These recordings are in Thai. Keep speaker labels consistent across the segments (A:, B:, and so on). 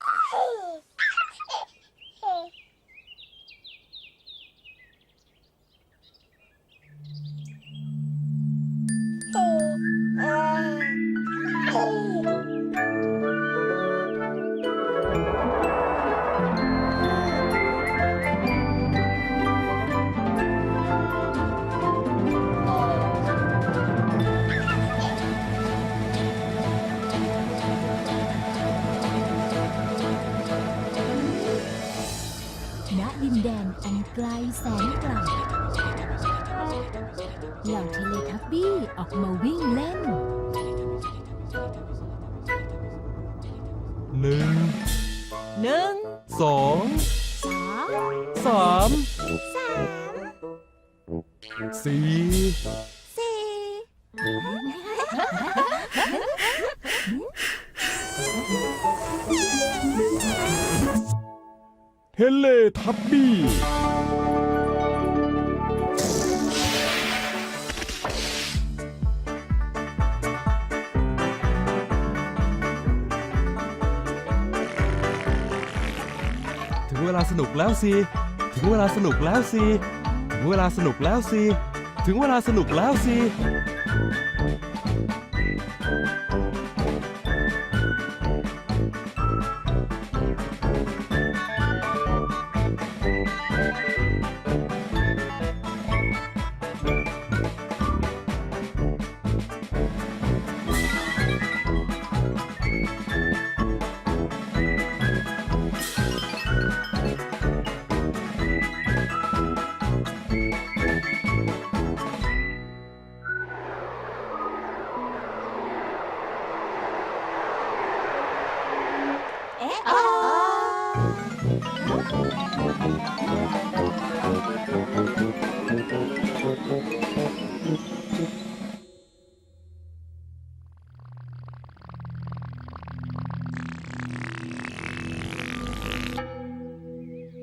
A: ณ หนึ่
B: ง
A: หนึ่ง
B: สอง
A: สาม
B: สาม
A: สาม
B: สี่
A: สี่
B: เฮเลทับบี้ วลาสนุกแล้วสิ ถึงเวลาสนุกแล้วสิ ถึงเวลาสนุกแล้วสิ ถึงเวลาสนุกแล้วสิ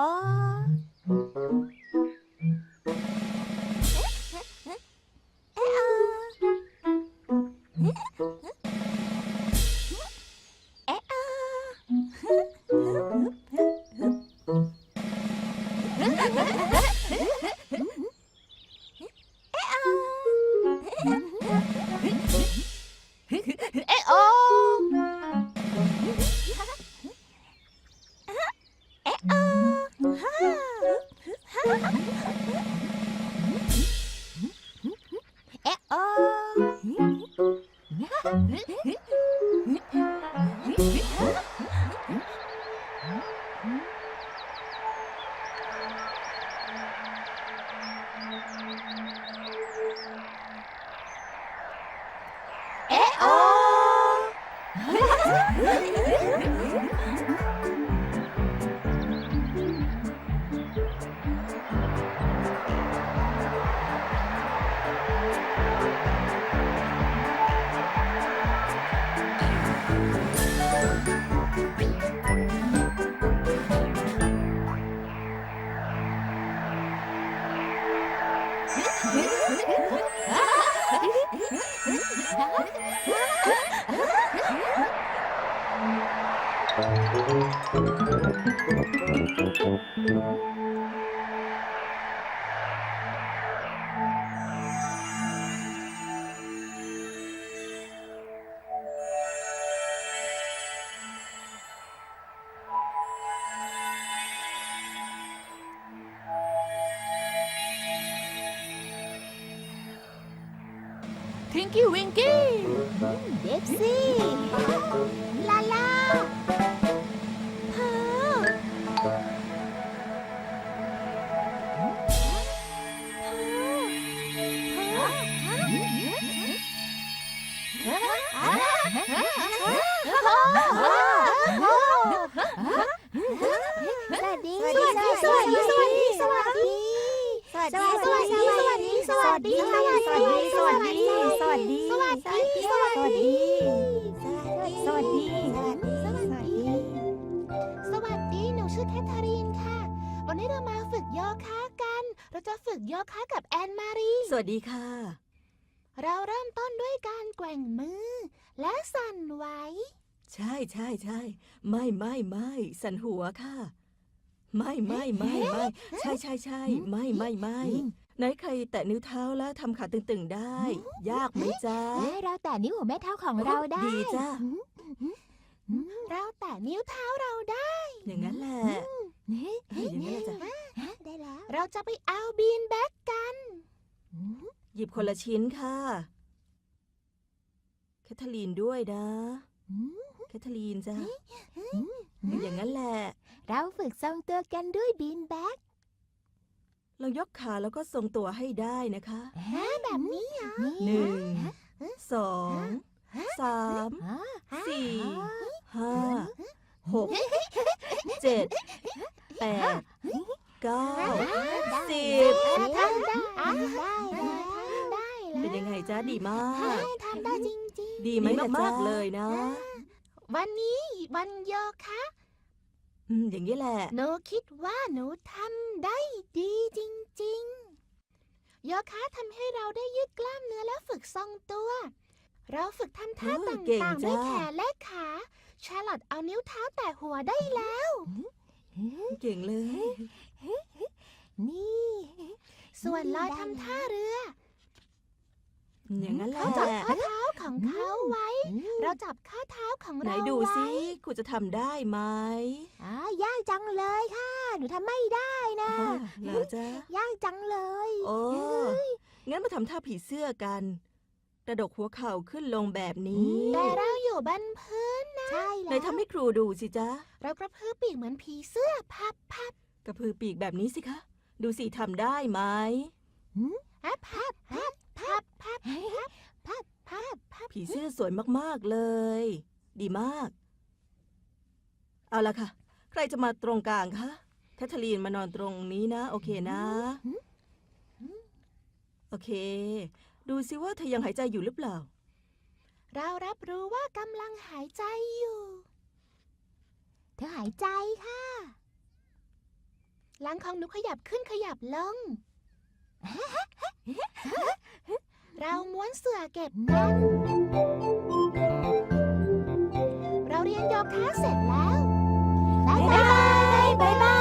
A: เ Hum? Hum? フフフフフフ。
C: สวัสดีสวัสดีสวัสดีสวัสดีสวัสดีสวัสดีสวัสดีสวัสดีสวัสดีสวัสดีสวัสดีสวัสดีสวัสดีหนูชื่อแคทเธอรีนค่ะ วันนี้เรามาฝึกโยคะกัน เราจะฝึกโยคะกับแอนมารี
D: สวัสดีค่ะ
C: เราเริ่มต้นด้วยการแกว่งมือ และสั่นไหว
D: ใช่ใช่ใช่ไม่ไม่ไม่สันหัวค่ะ ไม่ไม่ไม่ไม่ใช่ใช่ใช่ไม่ไม่ไม่ไหนใครแตะนิ้วเท้าแล้วทำขาตึงๆได้ ยากไหมจ๊ะ
C: และเราแต่นิ้วหัวแม่เท้าของเราได้
D: ดีจ้ะ
C: เราแต่นิ้วเท้าเราได้
D: อย่างนั้นแหละเฮ้ยอย่างนั้นแหละจ้ะ
C: ได้แล้ว เราจะไปเอาบีนแบ็กกัน
D: หยิบคนละชิ้นค่ะ แคทเธอรีนด้วยนะ แคทเธอรีนจ้ะอย่างนั้นแหละ
C: เราฝึกทรงตัวกันด้วยบีนแบ็ก
D: เรายกขาแล้วก็ทรงตัวให้ได้นะคะ
C: แบบนี้เหรอ
D: หนึ่งสองสามสี่ห้าหกเจ็ดแปดเก้าสิบ
C: ทำได้ทำได้ได้
D: เป็นยังไงจ๊ะดีมาก
C: ทำได้จริง
D: ดีไหมล่ะมากๆเลยนะ
C: ๆวันนี้วันโยคะ
D: อืมอย่างนี้แหละ
C: หนูคิดว่าหนูทำได้ดีจริงๆ โยคะทำให้เราได้ยืดกล้ามเนื้อและฝึกทรงตัว เราฝึกทำท่า
D: เอ
C: ต
D: อเก่ง่า
C: งๆด้วย
D: จ้า
C: แขนและขาชาลอตเอานิ้วเท้าแตะหัวได้แล้ว
D: เก่งเลย
C: นี่ส่วนลอยทำท่าเรือ
D: อย่างนั้นแหละ
C: เขาจับข้อเท้าของเขาไว้ เราจับข้อเท้าของ
D: ไหน
C: เรา
D: ดู
C: ไว้
D: สิคุณจะทำได้ไหม
C: อ่ายากจังเลยค่ะ หนูทำไม่ได้นะ
D: อ่าเหรอจ๊ะ
C: ยากจังเลย
D: โอ้งั้นมาทำท่าผีเสื้อกันกระดกหัวเข่าขึ้นลงแบบนี้
C: แต่เราอยู่บนพื้นนะ ใช่
D: ไหนทำให้ครูดูสิจ๊ะ
C: เรากระพือปีกเหมือนผีเสื้อพับพับ
D: กระพือปีกแบบนี้สิคะ ดูสิทำได้ไหม
C: อะพับพับ พับพับพับพับพับพับ
D: ผีเสื้อสวยมากๆเลย ดีมาก เอาละค่ะ ใครจะมาตรงกลางคะแคทเธอรีนมานอนตรงนี้นะ โอเคนะ โอเค ดูสิว่าเธอยังหายใจอยู่หรือเปล่า
C: เรารับรู้ว่ากำลังหายใจอยู่ เธอหายใจค่ะหลังของหนูขยับขึ้นขยับลง เราม้วนเสือเก็บกันเราเรียนโยคะเสร็จแล้วบายบายบายบาย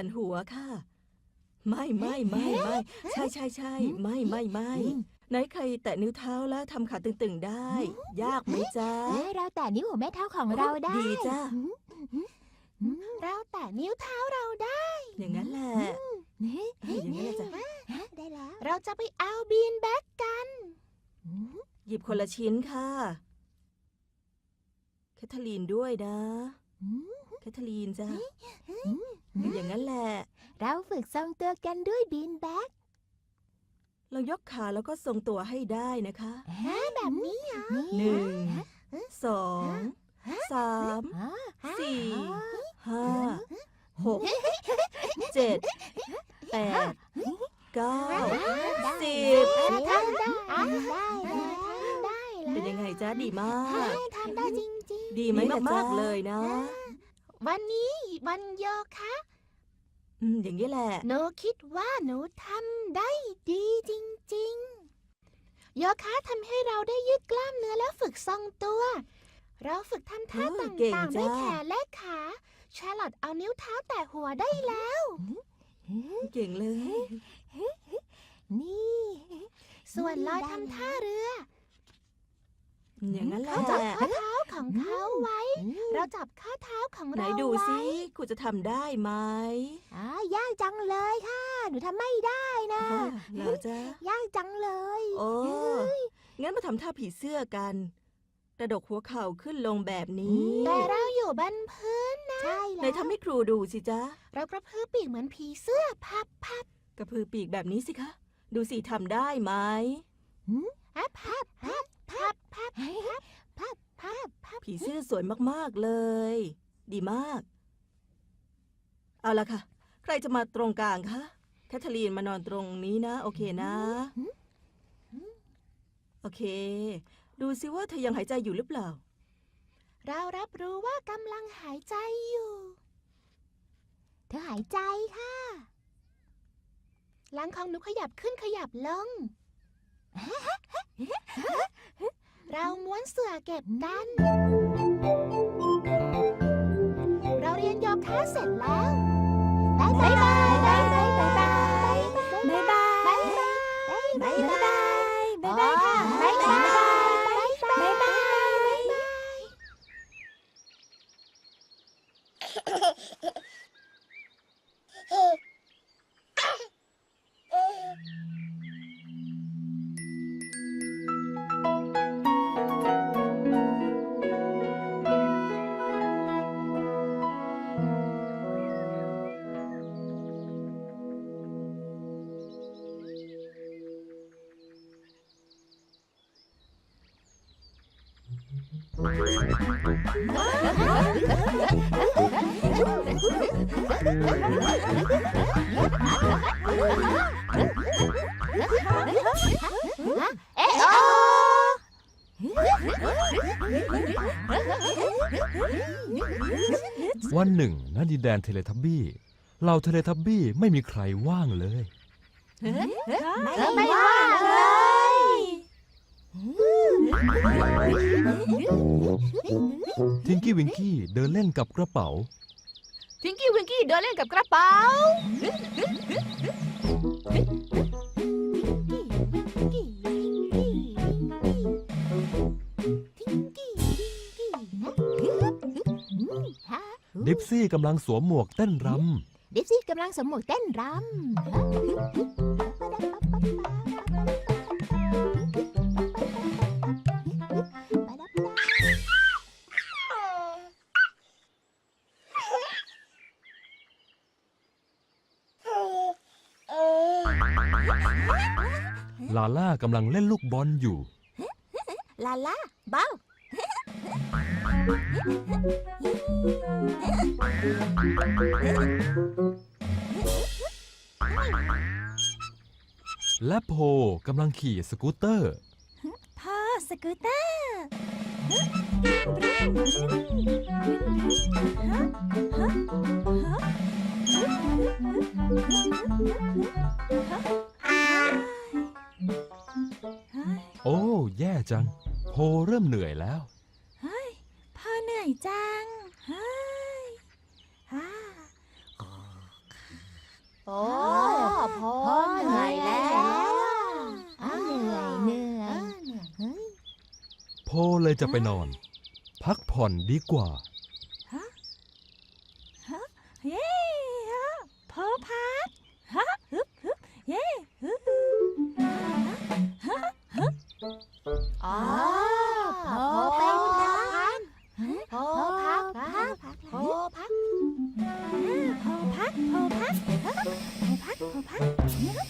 D: สันหัวค่ะ ไม่ไม่ไม่ไม่ใช่ใช่ใช่ไม่ไม่ไม่ไหนใครแตะนิ้วเท้าแล้วทำขาตึงๆได้ ยากไหมจ๊ะ
C: และเราแต่นิ้วหัวแม่เท้าของเราได้
D: ดีจ้ะ
C: เราแต่นิ้วเท้าเราได้
D: อย่างนั้นแหละเฮ้ยอย่างนั้นแหละจ้ะ
C: ได้แล้ว เราจะไปเอาบีนแบ็กกัน
D: หยิบคนละชิ้นค่ะ แคทเธอรีนด้วยนะ แคทเธอรีนจ้ะอย่างนั้นแหละ
C: เราฝึกทรงตัวกันด้วยบีนแบ็ก
D: เรายกขาแล้วก็ทรงตัวให้ได้นะคะ
C: แบบนี้เหรอ
D: หนึ่งสองสามสี่ห้าหกเจ็ดแปดเก้าสิบ
C: ทำได้ทำได้ได้
D: เป็นยังไงจ๊ะดีมาก
C: ทำได้จริง
D: ดีไหมล่ะมากๆเลยนะ
C: ๆ วันนี้วันโยคะ
D: อืมอย่างนี้แหละ
C: หนูคิดว่าหนูทำได้ดีจริงๆ โยคะทำให้เราได้ยืดกล้ามเนื้อและฝึกทรงตัว เราฝึกทำท่า
D: เอ
C: ต
D: อเก่ง่า
C: งๆด้วย
D: จ้า
C: แขนและขา ชาลอตเอานิ้วเท้าแตะหัวได้แล้ว
D: เก่งเลย
C: นี่ ส่วนลอยทำท่าเรือ
D: อย่างนั้นแหละ
C: เขาจับข้อเท้าของเขาไว้ เราจับข้อเท้าของ
D: ไหน
C: เรา
D: ดู
C: ไว้
D: สิคุณจะทำได้ไหม
C: อ่ายากจังเลยค่ะ หนูทำไม่ได้นะ
D: เหรอจ๊ะ
C: ยากจังเลย
D: โอ้ งั้นมาทำท่าผีเสื้อกัน กระดกหัวเข่าขึ้นลงแบบนี้
C: แต่เราอยู่บนพื้นนะ ใช่
D: ไหนทำให้ครูดูสิจ๊ะ
C: เรากระพือปีกเหมือนผีเสื้อพับพับ
D: กระพือปีกแบบนี้สิคะ ดูสิทำได้ไหม
C: พับพับพับ พับพับพับพับพับพับ
D: ผีเสื้อสวยมากๆเลย ดีมาก เอาละค่ะ ใครจะมาตรงกลางคะแคทเธอรีนมานอนตรงนี้นะ โอเคนะ โอเค ดูสิว่าเธอยังหายใจอยู่หรือเปล่า
C: เรารับรู้ว่ากำลังหายใจอยู่ เธอหายใจค่ะหลังของหนูขยับขึ้นขยับลง เราม้วนเสือเก็บกัน เราเรียนโยคะเสร็จแล้ว บ๊ายบายบายบายบายบาย
B: วันหนึ่งณดินแดนเทเลทับบี้เหล่าเทเลทับบี้ไม่มีใครว่างเลย
C: ไม่ว่างเลย
B: ทิงกี้วิงกี้เดินเล่นกับกระเป๋า
C: ทิงกี้วิงกี้เดินเล่นกับกระเป๋า
B: ดิปซี่กำลังสวมหมวกเต้นร
C: ดิฟซี่กำลังสมหมวกเต้นรำา
B: ล่ากำลังเล่นลูกบอลอยู่
C: ลาล่าเบ้า
B: และโพกำลังขี่สกูตเตอร์
E: พ่อสกูตเตอร์
B: จัง โพเริ่มเหนื่อยแล้ว
E: พ่อเหนื่อยจัง เฮ้ยฮ่า
C: โอ้พ่อเหนื่อยแล้วเหนื่อยเหนื่อย
B: โพเลยจะไปนอน พักผ่อนดีกว่า
C: Yeah.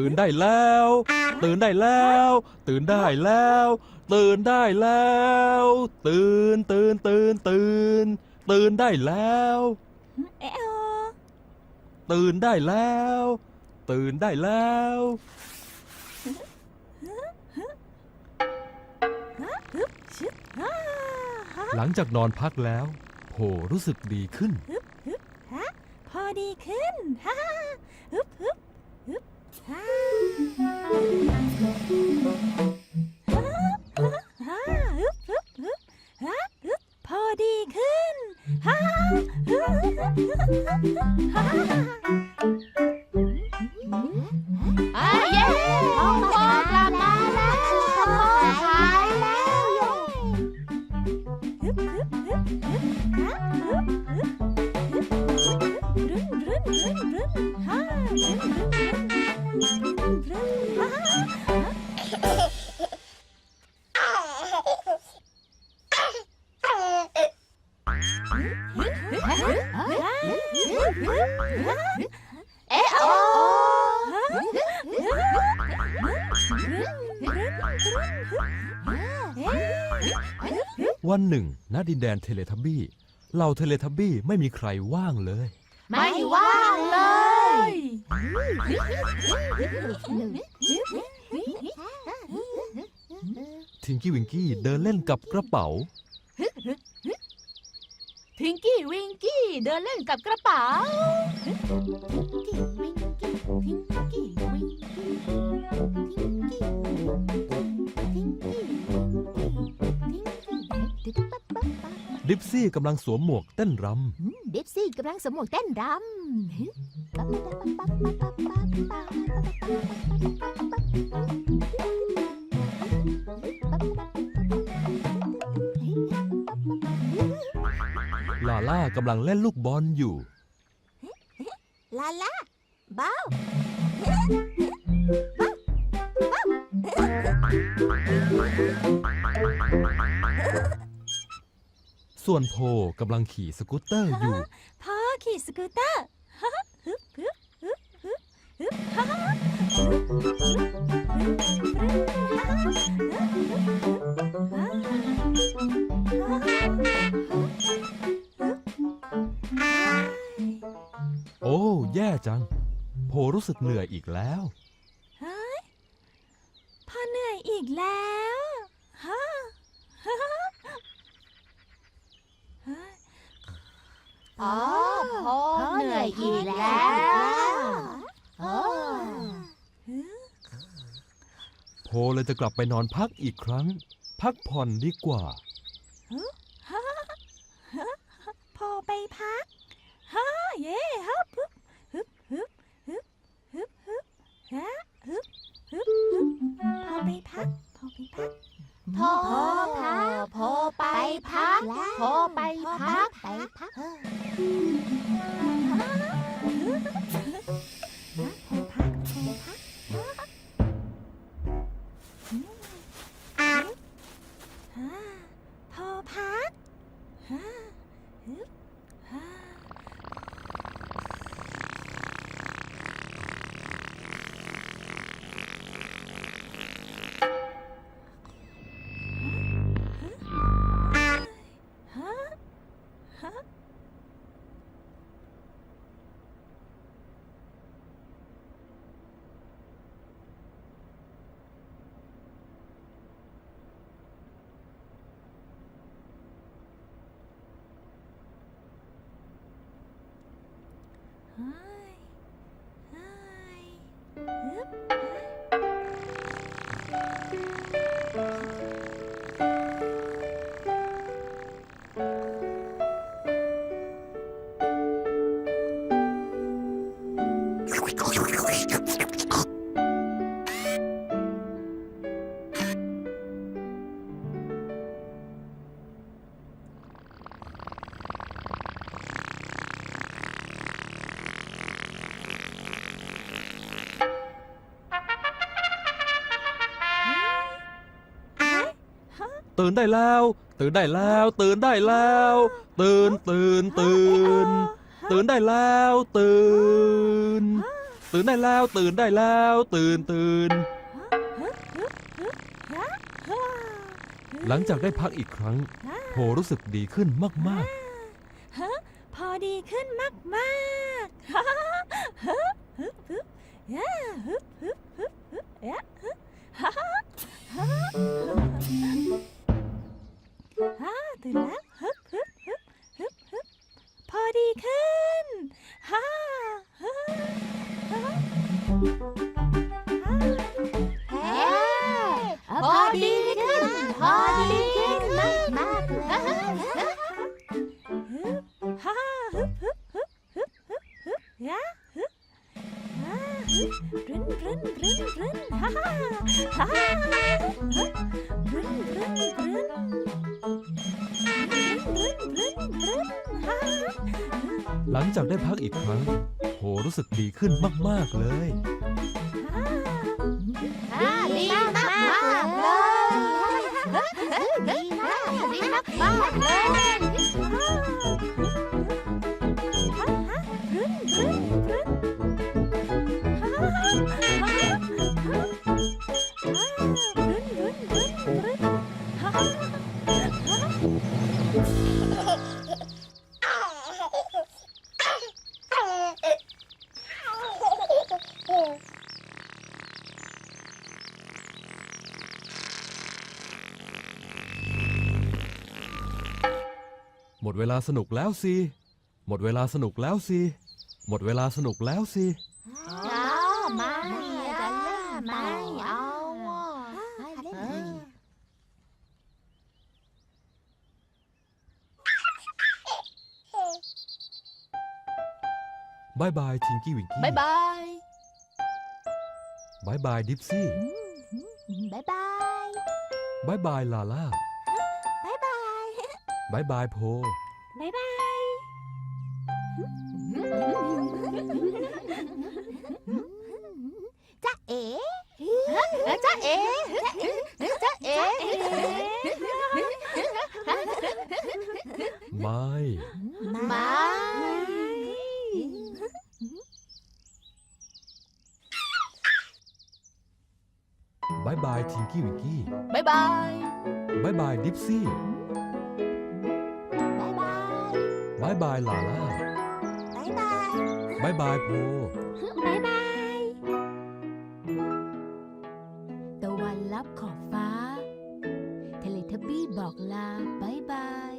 B: ตื่นได้แล้ว ตื่นได้แล้ว ตื่นได้แล้ว ตื่นได้แล้ว ตื่นตื่นตื่นตื่น ตื่นได้แล้ว
E: เอะโอ
B: ตื่นได้แล้ว ตื่นได้แล้ว
E: ฮึบชึบฮ่าฮ่า
B: หลังจากนอนพักแล้วโผรู้สึกดีขึ้น
E: ฮะพอดีขึ้นฮ่าฮ่า ฮ่าฮ่าฮึบฮึบฮึบฮึบพอดีขึ้นฮ่าฮึบฮึบฮึบฮ่า
C: อะเย้พ่อกลับมาแล้วพ่อหายแล้ว
E: ฮึบฮึบฮึบฮึบฮ่าฮึบฮึบฮึบรึนรึนรึนรึนฮ่ารึนรึนรึน
B: ณดินแดนเทเลทับบี้เหล่าเทเลทับบี้ไม่มีใครว่างเลย
C: ไม่ว่างเลย
B: ทิงกี้วิงกี้เดินเล่นกับกระเป๋า
C: ทิงกี้วิงกี้เดินเล่นกับกระเป๋า ทิงกี้วิงกี้ทิงกี้ทิงกี้ทิงกี้
B: ดิปซี่กำลังสวมหมวกเต้นร
C: ดิฟซี่กำลังสวมหมวกเต้นรำำ
B: ลาล่ากำลังเล่นลูกบอลอยู่
E: ลาลาบ้า
B: ส่วนโพกำลังขี่สกูตเตอร์อยู่
E: พ่อขี่สกูตเตอร์ฮ่าฮึบฮึบฮึบฮึบฮึบฮ่าฮึบฮึบฮึบฮ่าฮ่า
B: โอ้ แย่จัง โพรู้สึกเหนื่อยอีกแล้ว
E: เฮ้ยพ่อเหนื่อยอีกแล้วฮ่าฮ่าเฮ้ย
C: อ๋อพ่อเหนื่อยอีกแล้ว
E: โอ้
B: โพเลยจะกลับไปนอนพักอีกครั้ง พักผ่อนดีกว่า
E: พอไปพักฮ่าเย่ฮึบ เฮ้ย
B: ตื่นได้แล้ว ตื่นได้แล้ว ตื่นได้แล้ว ตื่นตื่นตื่น ตื่นได้แล้ว ตื่น ตื่นได้แล้ว ตื่นได้แล้ว ตื่นตื่น หลังจากได้พักอีกครั้ง โพรู้สึกดีขึ้นมาก
E: ฮะพอดีขึ้นมากมากๆฮ่าฮ่าฮึบฮึบย่าฮึบฮึบฮึบฮึบยะฮึฮ่าฮ่าฮ่า ฮ่าตื่นแล้วฮึบฮึบฮึบฮึบฮึบพอดีขึ้นฮ่าฮ่าฮ่าฮ่า
B: สึกดีขึ้นมาก ๆ เลย สนุกแล้วสิ หมดเวลาสนุกแล้วสิ หมดเวลาสนุกแล้วสิ
F: จ้าไม่จะเล่นไม่เอาอะให้เล่นอีก
B: บายบายทิงกี้วิงกี้
F: บายบาย
B: บายบายดิฟซี่
F: บายบาย
B: บายบายลาล่า
F: บายบาย
B: บายบายโพ
E: บ๊ายบาย
F: จ้าเอ๋จ้าเอ๋จ้าเอ๋
B: ไม่
F: มา
B: บายบายทิงกี้วิงกี้
F: บายบาย
B: บายบายดิฟซี่า
F: ยบาย
B: ลาล่า
F: บายบาย
B: บายบายโพ
E: บายบายตะวันลับขอบฟ้า เทเลทับบี้บอกลา
F: บายบาย